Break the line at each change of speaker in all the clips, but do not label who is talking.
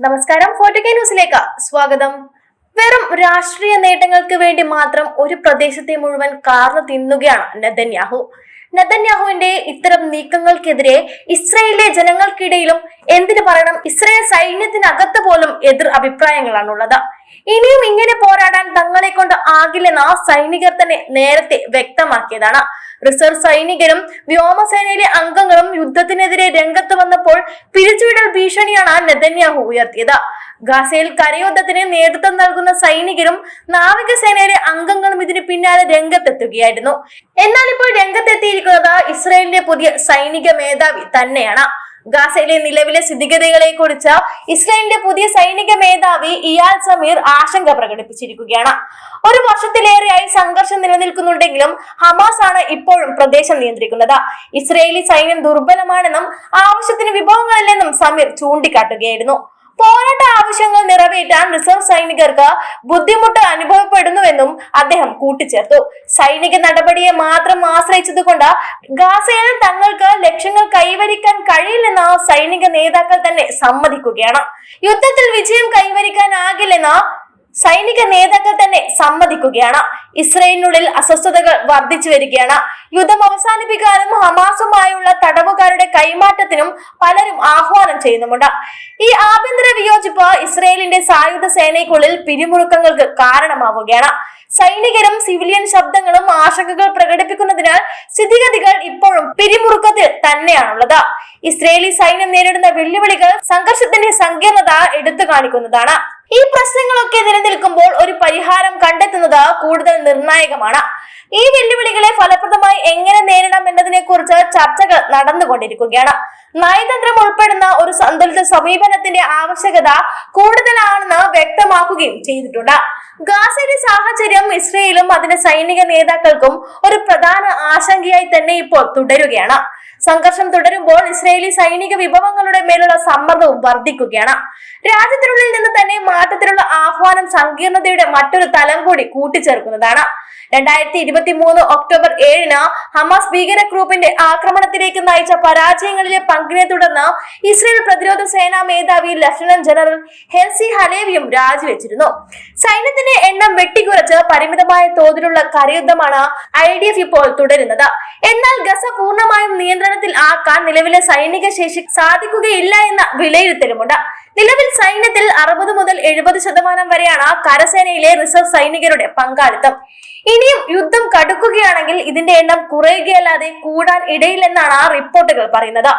നമസ്കാരം. ഫോർട്ടിക്കൈ ന്യൂസിലേക്ക് സ്വാഗതം. വെറും രാഷ്ട്രീയ നേട്ടങ്ങൾക്ക് വേണ്ടി മാത്രം ഒരു പ്രദേശത്തെ മുഴുവൻ കാർന്നു തിന്നുകയാണ് നെതന്യാഹു. നെതന്യാഹുവിന്റെ ഇത്തരം നീക്കങ്ങൾക്കെതിരെ ഇസ്രയേലിലെ ജനങ്ങൾക്കിടയിലും എന്തിനു പറയണം? ഇസ്രയേൽ സൈന്യത്തിനകത്ത് പോലും എതിർ അഭിപ്രായങ്ങളാണുള്ളത്. ഇനിയും ഇങ്ങനെ പോരാടാൻ തങ്ങളെ കൊണ്ട് ആകില്ലെന്ന് ആ സൈനികർ തന്നെ നേരത്തെ വ്യക്തമാക്കിയതാണ്. റിസർവ് സൈനികരും വ്യോമസേനയിലെ അംഗങ്ങളും യുദ്ധത്തിനെതിരെ രംഗത്ത് വന്നപ്പോൾ പിരിച്ചുവിടൽ ഭീഷണിയാണ് നെതന്യാഹു ഉയർത്തിയത്. ഗാസയിൽ കരയുദ്ധത്തിന് നേതൃത്വം നൽകുന്ന സൈനികരും നാവികസേനയിലെ അംഗങ്ങളും ഇതിന് പിന്നാലെ രംഗത്തെത്തുകയായിരുന്നു. എന്നാൽ ഇപ്പോൾ രംഗത്തെത്തിയിരിക്കുന്നത് ഇസ്രായേലിന്റെ പുതിയ സൈനിക മേധാവി തന്നെയാണ്. ഗാസയിലെ നിലവിലെ സ്ഥിതിഗതികളെ കുറിച്ച് ഇസ്രായേലിന്റെ പുതിയ സൈനിക മേധാവി ഇയാൽ സമീർ ആശങ്ക പ്രകടിപ്പിച്ചിരിക്കുകയാണ്. ഒരു വർഷത്തിലേറെയായി സംഘർഷം നിലനിൽക്കുന്നുണ്ടെങ്കിലും ഹമാസ് ആണ് ഇപ്പോഴും പ്രദേശം നിയന്ത്രിക്കുന്നത്. ഇസ്രയേലി സൈന്യം ദുർബലമാണെന്നും ആവശ്യത്തിന് വിഭവങ്ങളില്ലെന്നും സമീർ ചൂണ്ടിക്കാട്ടുകയായിരുന്നു. പോരാട്ട ആവശ്യങ്ങൾ നിറവേറ്റാൻ റിസർവ് സൈനികർക്ക് ബുദ്ധിമുട്ട് അനുഭവപ്പെടുന്നുവെന്നും അദ്ദേഹം കൂട്ടിച്ചേർത്തു. സൈനിക നടപടിയെ മാത്രം ആശ്രയിച്ചതുകൊണ്ട് ഗാസയിൽ തങ്ങൾക്ക് ലക്ഷ്യങ്ങൾ കൈവരിക്കാൻ കഴിയില്ലെന്ന് സൈനിക നേതാക്കൾ തന്നെ സമ്മതിക്കുകയാണ്. യുദ്ധത്തിൽ വിജയം കൈവരിക്കാനാകില്ലെന്ന് സൈനിക നേതാക്കൾ തന്നെ സമ്മതിക്കുകയാണ്. ഇസ്രയേലിനുള്ളിൽ അസ്വസ്ഥതകൾ വർദ്ധിച്ചു വരികയാണ്. യുദ്ധം അവസാനിപ്പിക്കാനും ഹമാസുമായുള്ള തടവുകാരുടെ കൈമാറ്റത്തിനും പലരും ആഹ്വാനം ചെയ്യുന്നുമുണ്ട്. ഈ ആഭ്യന്തര വിയോജിപ്പ് ഇസ്രയേലിന്റെ സായുധ സേനയ്ക്കുള്ളിൽ പിരിമുറുക്കങ്ങൾക്ക് കാരണമാവുകയാണ്. സൈനികരും സിവിലിയൻ ശബ്ദങ്ങളും ആശങ്കകൾ പ്രകടിപ്പിക്കുന്നതിനാൽ സ്ഥിതിഗതികൾ ഇപ്പോഴും പിരിമുറുക്കത്തിൽ തന്നെയാണുള്ളത്. ഇസ്രയേലി സൈന്യം നേരിടുന്ന വെല്ലുവിളികൾ സംഘർഷത്തിന്റെ സങ്കീർണത എടുത്തു കാണിക്കുന്നതാണ് ഈ പ്രശ്നങ്ങളൊക്കെ നിലനിൽക്കുമ്പോൾ ഒരു പരിഹാരം കണ്ടെത്തുന്നത് കൂടുതൽ നിർണായകമാണ്. ഈ വെല്ലുവിളികളെ ഫലപ്രദമായി എങ്ങനെ നേരിടാം എന്നതിനെ കുറിച്ച് ചർച്ചകൾ നടന്നുകൊണ്ടിരിക്കുകയാണ്. നയതന്ത്രം ഉൾപ്പെടുന്ന ഒരു സന്തുലിത സമീപനത്തിന്റെ ആവശ്യകത കൂടുതലാണെന്ന് വ്യക്തമാക്കുകയും ചെയ്തിട്ടുണ്ട്. ഗാസയിലെ സാഹചര്യം ഇസ്രയേലും അതിന്റെ സൈനിക നേതാക്കൾക്കും ഒരു പ്രധാന ആശങ്കയായി തന്നെ ഇപ്പോൾ തുടരുകയാണ്. സംഘർഷം തുടരുമ്പോൾ ഇസ്രയേലി സൈനിക വിഭവങ്ങളുടെ മേലുള്ള സമ്മർദ്ദവും വർദ്ധിക്കുകയാണ്. രാജ്യത്തിനുള്ളിൽ നിന്ന് തന്നെ മാറ്റത്തിനുള്ള ആഹ്വാനം സങ്കീർണതയുടെ മറ്റൊരു തലം കൂടി കൂട്ടിച്ചേർക്കുന്നതാണ്. രണ്ടായിരത്തി ഇരുപത്തി മൂന്ന് ഒക്ടോബർ ഏഴിന് ഹമാസ് ഭീകര ഗ്രൂപ്പിന്റെ ആക്രമണത്തിലേക്ക് നയിച്ച പരാജയങ്ങളിലെ പങ്കിനെ തുടർന്ന് ഇസ്രയേൽ പ്രതിരോധ സേനാ മേധാവി ലഫ്റ്റനന്റ് ജനറൽ ഹെൽസി ഹലേവിയും രാജിവെച്ചിരുന്നു. സൈന്യത്തിന്റെ എണ്ണം വെട്ടിക്കുറച്ച് പരിമിതമായ തോതിലുള്ള കരയുദ്ധമാണ് ഐ ഡി എഫ് ഇപ്പോൾ തുടരുന്നത്. എന്നാൽ ഗസ പൂർണമായും നിയന്ത്രണത്തിൽ ആക്കാൻ നിലവിലെ സൈനിക ശേഷി സാധിക്കുകയില്ല എന്ന വിലയിരുത്തലുമുണ്ട്. നിലവിൽ സൈന്യത്തിൽ അറുപത് മുതൽ എഴുപത് ശതമാനം വരെയാണ് കരസേനയിലെ റിസർവ് സൈനികരുടെ പങ്കാളിത്തം. ഇനിയും യുദ്ധം കടുക്കുകയാണെങ്കിൽ ഇതിന്റെ എണ്ണം കുറയുകയല്ലാതെ കൂടാൻ ഇടയില്ലെന്നാണ് ആ റിപ്പോർട്ടുകൾ പറയുന്നത്.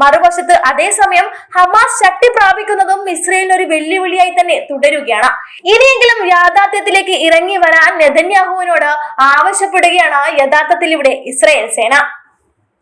മറുവശത്ത് അതേസമയം ഹമാസ് ശക്തി പ്രാപിക്കുന്നതും ഇസ്രയേലിന് ഒരു വെല്ലുവിളിയായി തന്നെ തുടരുകയാണ്. ഇനിയെങ്കിലും യാഥാർത്ഥ്യത്തിലേക്ക് ഇറങ്ങി വരാൻ നെതന്യാഹുവിനോട് ആവശ്യപ്പെടുകയാണ് യഥാർത്ഥത്തിൽ ഇവിടെ ഇസ്രയേൽ സേന.